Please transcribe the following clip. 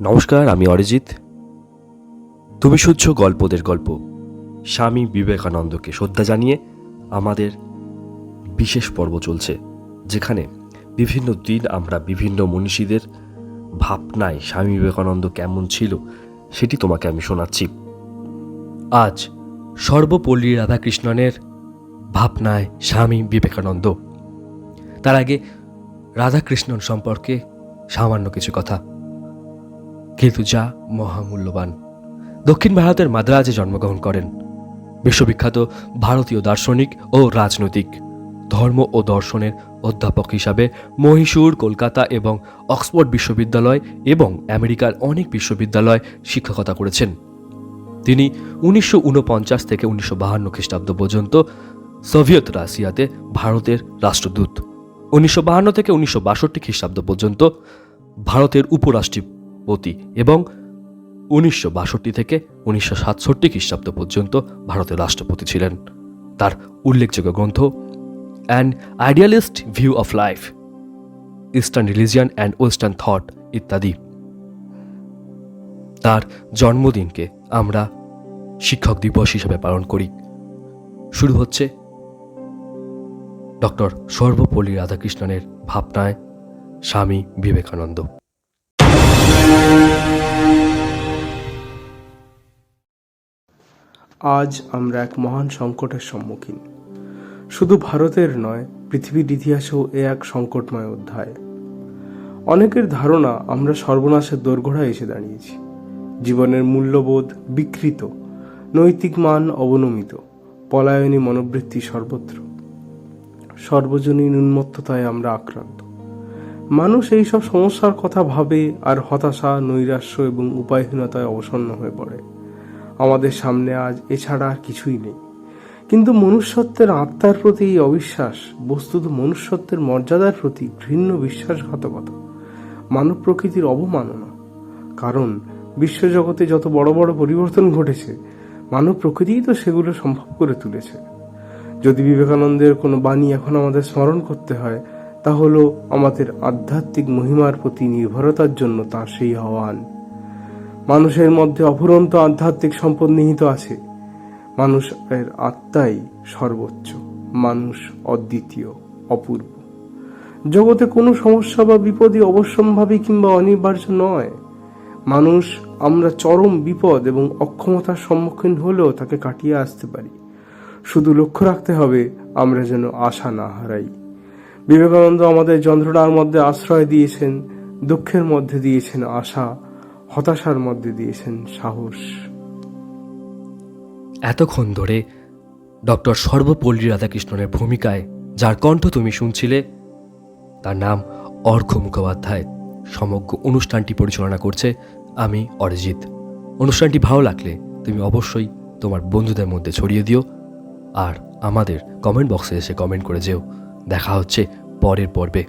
নমস্কার, আমি অরিজিৎ। তুমি শুনছ গল্পদের গল্প। স্বামী বিবেকানন্দকে শ্রদ্ধা জানিয়ে আমাদের বিশেষ পর্ব চলছে, যেখানে বিভিন্ন দিন আমরা বিভিন্ন মনীষীদের ভাবনায় স্বামী বিবেকানন্দ কেমন ছিল সেটি তোমাকে আমি শোনাচ্ছি। আজ সর্বপল্লী রাধাকৃষ্ণনের ভাবনায় স্বামী বিবেকানন্দ। তার আগে রাধাকৃষ্ণন সম্পর্কে সামান্য কিছু কথা। কিন্তু যা মহামূল্যবান। দক্ষিণ ভারতের মাদ্রাজে জন্মগ্রহণ করেন। বিশ্ববিখ্যাত ভারতীয় দার্শনিক ও রাজনৈতিক। ধর্ম ও দর্শনের অধ্যাপক হিসাবে মহীশূর, কলকাতা এবং অক্সফোর্ড বিশ্ববিদ্যালয় এবং আমেরিকার অনেক বিশ্ববিদ্যালয় শিক্ষকতা করেছেন। তিনি উনিশশো ঊনপঞ্চাশ থেকে উনিশশো বাহান্ন খ্রিস্টাব্দ পর্যন্ত সোভিয়েত রাশিয়াতে ভারতের রাষ্ট্রদূত। উনিশশো থেকে উনিশশো বাষট্টি খ্রিস্টাব্দ পর্যন্ত ভারতের উপরাষ্ট্রপতি এবং উনিশশো বাষট্টি থেকে উনিশশো সাতষট্টি খ্রিস্টাব্দ পর্যন্ত ভারতের রাষ্ট্রপতি ছিলেন। তার উল্লেখযোগ্য গ্রন্থ and idealist view of life eastern religion and western thought ইত্যাদি। তার জন্মদিনকে আমরা শিক্ষক দিবস হিসেবে পালন করি। শুরু হচ্ছে ডক্টর সর্বপল্লী রাধাকৃষ্ণনের ভাবনায় স্বামী বিবেকানন্দ। আজ আমরা এক মহান সংকটের সম্মুখীন। শুধু ভারতের নয়, পৃথিবীর ইতিহাসেও এ এক সংকটময় অধ্যায়। অনেকের ধারণা আমরা সর্বনাশের দোরগোড়ায় এসে দাঁড়িয়েছি। জীবনের মূল্যবোধ বিকৃত, নৈতিক মান অবনমিত, পলায়নী মনোবৃত্তি সর্বত্র। সর্বজনীন উন্মত্ততায় আমরা আক্রান্ত। মানুষ এই সব সমস্যার কথা ভাবে আর হতাশা, নৈরাশ্য এবং উপায়হীনতায় অবসন্ন হয়ে পড়ে। আমাদের সামনে আজ এছাড়া আর কিছুই নেই। কিন্তু মনুষ্যত্বের আত্মার প্রতি এই অবিশ্বাস, বস্তুত মনুষ্যত্বের মর্যাদার প্রতি ঘৃণ্য বিশ্বাসঘাতকতা, মানব প্রকৃতির অবমাননা। কারণ বিশ্বজগতে যত বড় বড় পরিবর্তন ঘটেছে, মানব প্রকৃতিই তো সেগুলো সম্ভব করে তুলেছে। যদি বিবেকানন্দের কোনো বাণী এখন আমাদের স্মরণ করতে হয় তা হলো আমাদের আধ্যাত্মিক মহিমার প্রতি নির্ভরতার জন্য তার সেই আহ্বান। মানুষের মধ্যে অফুরন্ত আধ্যাত্মিক সম্পদ নিহিত আছে। মানুষের আত্মাই সর্বোচ্চ, মানুষ অদ্বিতীয়, অপূর্ব। জগতে কোনো সমস্যা বা বিপদই অবশ্যম্ভাবী কিংবা অনিবার্য নয়। মানুষ আমরা চরম বিপদ এবং অক্ষমতার সম্মুখীন হলেও তাকে কাটিয়ে আসতে পারি। শুধু লক্ষ্য রাখতে হবে, আমরা যেন আশা না হারাই। বিবেকানন্দ আমাদের যন্ত্রণার মধ্যে আশ্রয় দিয়েছেন, দুঃখের মধ্যে দিয়েছেন আশা। হতাশার মধ্যে দিয়েছেন সাহস। এতক্ষণ ধরে ডক্টর সর্বপল্লী রাধাকৃষ্ণনের ভূমিকায়, যার কণ্ঠ তুমি শুনছিলে, তার নাম অর্ঘ মুখোপাধ্যায়। সমগ্র অনুষ্ঠানটি পরিচালনা করছে আমি, অরিজিৎ। অনুষ্ঠানটি ভালো লাগলে তুমি অবশ্যই তোমার বন্ধুদের মধ্যে ছড়িয়ে দিও, আর আমাদের কমেন্ট বক্সে এসে কমেন্ট করে যেও। দেখা হচ্ছে পরের পর্বে।